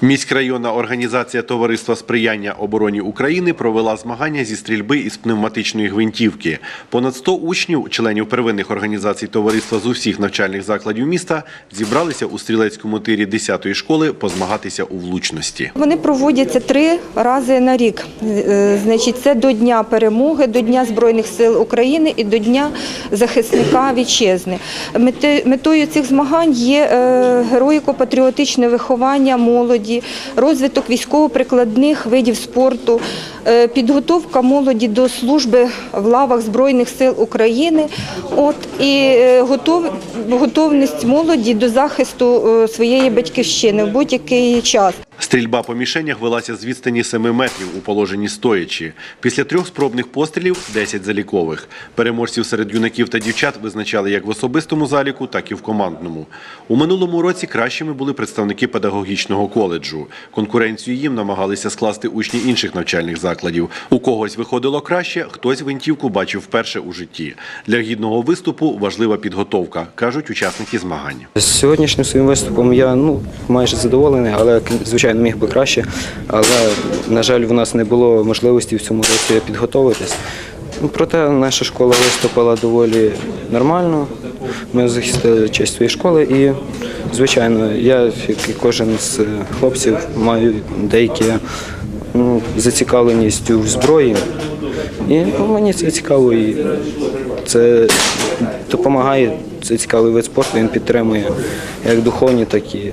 Міськрайонна організація Товариства сприяння обороні України провела змагання зі стрільби із пневматичної гвинтівки. Понад 100 учнів, членів первинних організацій товариства з усіх навчальних закладів міста, зібралися у стрілецькому тирі 10-ї школи позмагатися у влучності. Вони проводяться три рази на рік. Е, Значить, це до Дня перемоги, до Дня Збройних сил України і до Дня захисника вітчизни. Метою цих змагань є е, героїко-патріотичне виховання молоді, розвиток військово-прикладних видів спорту, е, підготовка молоді до служби в лавах Збройних сил України. От і е, готов, готовність молоді до захисту е, своєї батьківщини в будь-який час. Стрільба по мішенях велася з відстані 7 метрів у положенні стоячи. Після трьох спробних пострілів – 10 залікових. Переможців серед юнаків та дівчат визначали як в особистому заліку, так і в командному. У минулому році кращими були представники педагогічного коледжу. Конкуренцію їм намагалися скласти учні інших навчальних закладів. У когось виходило краще, хтось гвинтівку бачив вперше у житті. Для гідного виступу важлива підготовка, кажуть учасники змагань. Сьогоднішнім своїм виступом я ну майже задоволений, але звичайно міг би краще. Але на жаль, в нас не було можливості в цьому році підготуватись. Ну, Проте наша школа виступила доволі нормально. Ми захистили честь своєї школи і, звичайно, я, як і кожен з хлопців, маю деякі ну, зацікавленість у зброї. І ну, мені це цікаво і це допомагає. Це цікавий вид спорту, він підтримує як духовні, так і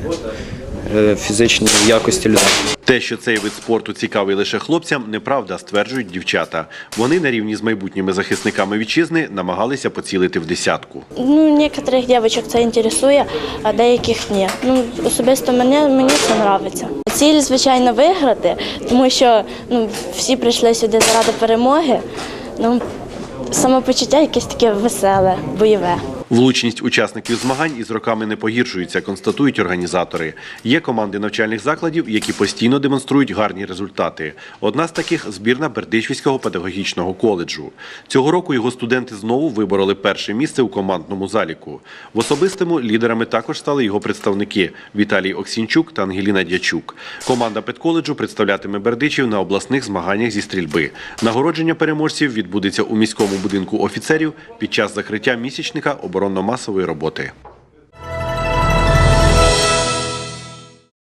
фізичні якості людей. Те, що цей вид спорту цікавий лише хлопцям, неправда, стверджують дівчата. Вони на рівні з майбутніми захисниками вітчизни намагалися поцілити в десятку. Ну, некоторих дівчат це інтересує, а деяких ні. Ну, особисто мене, мені це подобається. Ціль, звичайно, виграти, тому що ну, всі прийшли сюди заради перемоги. Ну, самопочуття якесь таке веселе, бойове. Влучність учасників змагань із роками не погіршується, констатують організатори. Є команди навчальних закладів, які постійно демонструють гарні результати. Одна з таких збірна Бердичівського педагогічного коледжу. Цього року його студенти знову вибороли перше місце у командному заліку. В особистому лідерами також стали його представники Віталій Оксінчук та Ангеліна Дячук. Команда педколеджу представлятиме Бердичів на обласних змаганнях зі стрільби. Нагородження переможців відбудеться у міському будинку офіцерів під час закриття місячника оборонно-масової роботи.